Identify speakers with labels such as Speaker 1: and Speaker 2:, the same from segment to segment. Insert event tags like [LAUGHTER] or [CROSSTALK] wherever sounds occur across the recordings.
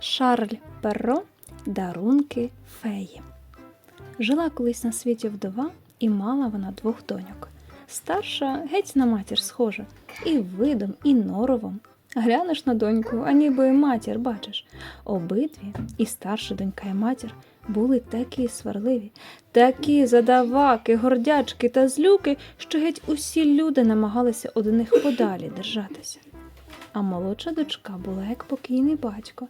Speaker 1: Шарль Перро Дарунки феї. Жила колись на світі вдова, і мала вона двох доньок. Старша геть на матір схожа, і видом, і норовом. Глянеш на доньку, а ніби матір бачиш. Обидві, і старша донька, і матір, були такі сварливі, такі задаваки, гордячки та злюки, що геть усі люди намагалися од них подалі держатися. А молодша дочка була як покійний батько,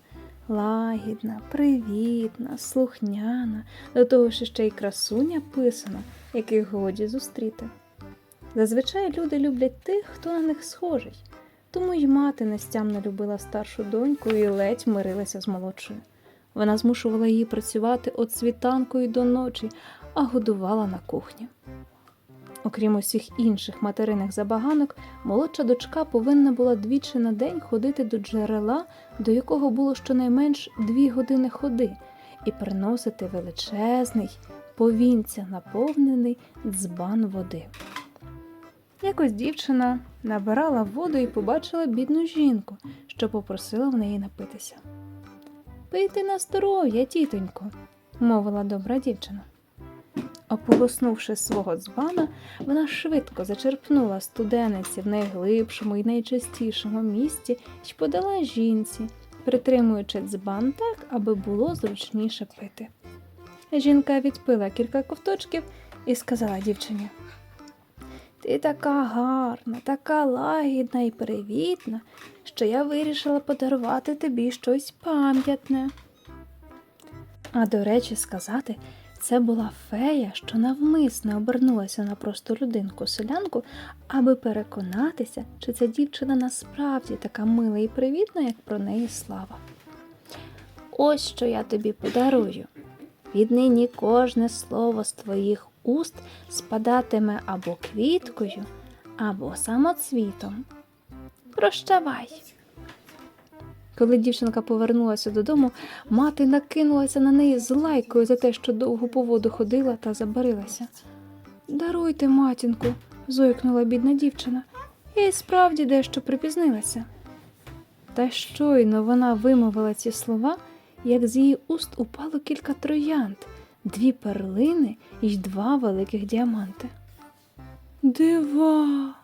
Speaker 1: лагідна, привітна, слухняна, до того ж ще й красуня писана, яких годі зустріти. Зазвичай люди люблять тих, хто на них схожий, тому й мати нестямно любила старшу доньку і ледь мирилася з молодшою. Вона змушувала її працювати від світанку й до ночі, а годувала на кухні. Окрім усіх інших материних забаганок, молодша дочка повинна була двічі на день ходити до джерела, до якого було щонайменш дві години ходи, і приносити величезний, повінця наповнений дзбан води. Якось дівчина набирала воду і побачила бідну жінку, що попросила в неї напитися. Пийте на здоров'я, тітонько, мовила добра дівчина. Ополоснувши свого дзбана, вона швидко зачерпнула студениці в найглибшому і найчастішому місці й подала жінці, притримуючи дзбан так, аби було зручніше пити. Жінка відпила кілька ковточків і сказала дівчині: Ти така гарна, така лагідна і привітна, що я вирішила подарувати тобі щось пам'ятне. А до речі, сказати, це була фея, що навмисне обернулася на просту людинку селянку, аби переконатися, чи ця дівчина насправді така мила і привітна, як про неї слава. Ось що я тобі подарую. Віднині кожне слово з твоїх уст спадатиме або квіткою, або самоцвітом. Прощавай. Коли дівчинка повернулася додому, мати накинулася на неї з лайкою за те, що довго по воду ходила та забарилася. Даруйте, матінку, зойкнула бідна дівчина. Я й справді дещо припізнилася. Та щойно вона вимовила ці слова, як з її уст упало кілька троянд, дві перлини й два великих діаманти. Дива.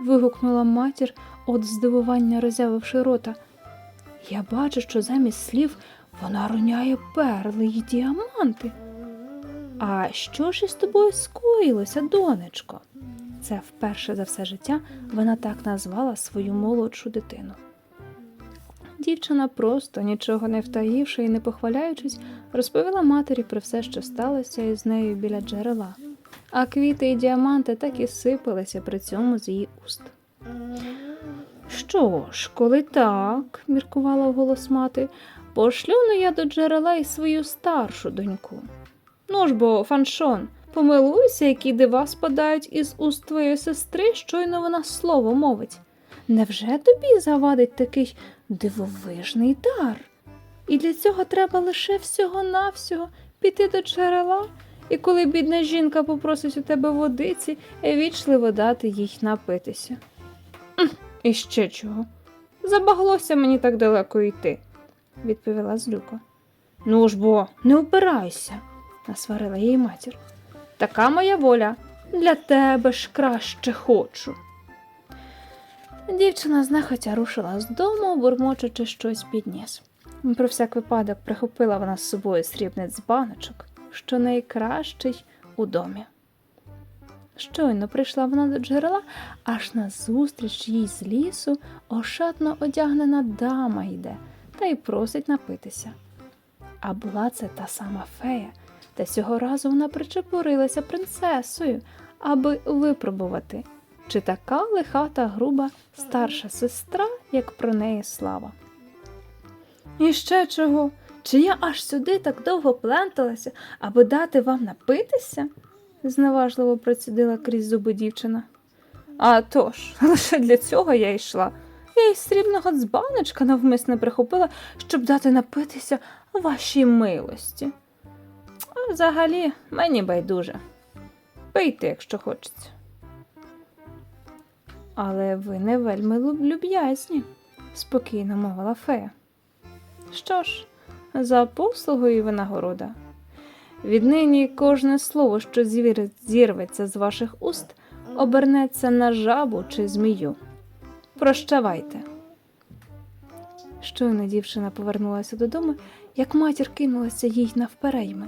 Speaker 1: вигукнула матір, от здивування роззявивши рота. Я бачу, що замість слів вона роняє перли й діаманти. А що ж із тобою скоїлося, донечко? Це вперше за все життя вона так назвала свою молодшу дитину. Дівчина просто, нічого не втаївши і не похваляючись, розповіла матері про все, що сталося із нею біля джерела, а квіти і діаманти так і сипалися при цьому з її уст. Що ж, коли так, міркувала вголос мати, пошлю ну я до джерела і свою старшу доньку. Ну ж бо, фаншон, помилуйся, які дива спадають із уст твоєї сестри, щойно вона слово мовить. Невже тобі завадить такий дивовижний дар? І для цього треба лише всього-навсього піти до джерела, і коли бідна жінка попросить у тебе водиці, вічливо дати їй напитися. І ще чого? Забаглося мені так далеко йти, відповіла злюка. Ну ж бо, не опирайся, насварила її матір. Така моя воля. Для тебе ж краще хочу. Дівчина знахотя рушила з дому, бурмочучи щось під ніс. Про всяк випадок прихопила вона з собою срібний дзбаночок, що найкращий у домі. Щойно прийшла вона до джерела, аж назустріч їй з лісу ошатно одягнена дама йде та й просить напитися. А була це та сама фея, та цього разу вона причепурилася принцесою, аби випробувати, чи така лиха та груба старша сестра, як про неї слава. І ще чого? Чи я аж сюди так довго пленталася, аби дати вам напитися? Зневажливо процідила крізь зуби дівчина. А тож, [LAUGHS] лише для цього я йшла. Я й срібного дзбаночка навмисне прихопила, щоб дати напитися вашій милості. А взагалі мені байдуже. Пийте, якщо хочеться. Але ви не вельми люб'язні, спокійно мовила фея. Що ж, за послугу і винагорода. Віднині кожне слово, що зірветься з ваших уст, обернеться на жабу чи змію. Прощавайте. Щойно дівчина повернулася додому, як матір кинулася їй навперейми.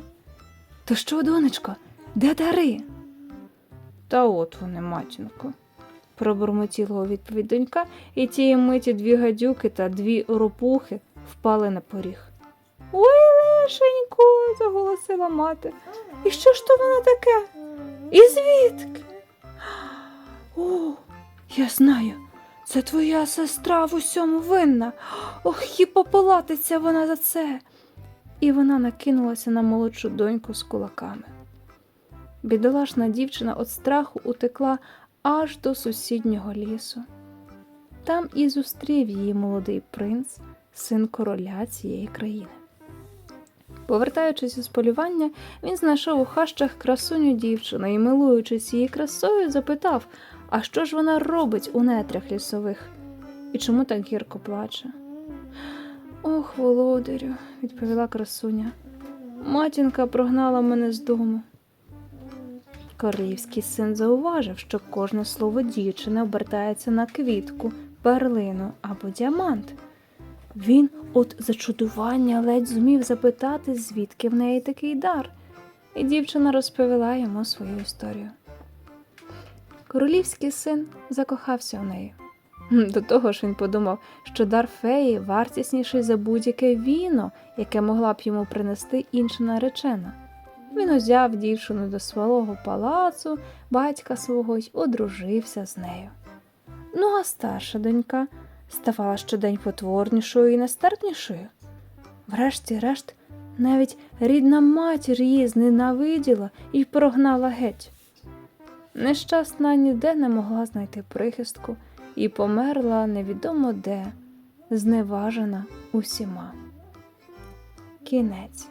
Speaker 1: То що, донечко, де дари? Та от вони, матінко, пробурмотіла у відповідь донька, і тієї миті дві гадюки та дві ропухи впали на поріг. Ой, лишенько, заголосила мати. І що ж то воно таке? І звідки? О, я знаю, це твоя сестра в усьому винна. Ох, і пополатиться вона за це. І вона накинулася на молодшу доньку з кулаками. Бідолашна дівчина від страху утекла аж до сусіднього лісу. Там і зустрів її молодий принц, син короля цієї країни. Повертаючись із полювання, він знайшов у хащах красуню дівчину і, милуючись її красою, запитав, а що ж вона робить у нетрях лісових і чому так гірко плаче? Ох, володарю, відповіла красуня. Матінка прогнала мене з дому. Королівський син зауважив, що кожне слово дівчини обертається на квітку, перлину або діамант. Він от зачудування ледь зумів запитати, звідки в неї такий дар, і дівчина розповіла йому свою історію. Королівський син закохався в неї. До того ж він подумав, що дар феї вартісніший за будь-яке віно, яке могла б йому принести інша наречена. Він узяв дівчину до свого палацу, батька свого й одружився з нею. Ну, а старша донька ставала щодень потворнішою і нестерпнішою. Врешті-решт, навіть рідна матір її зненавиділа і прогнала геть. Нещасна ніде не могла знайти прихистку і померла невідомо де, зневажена усіма. Кінець.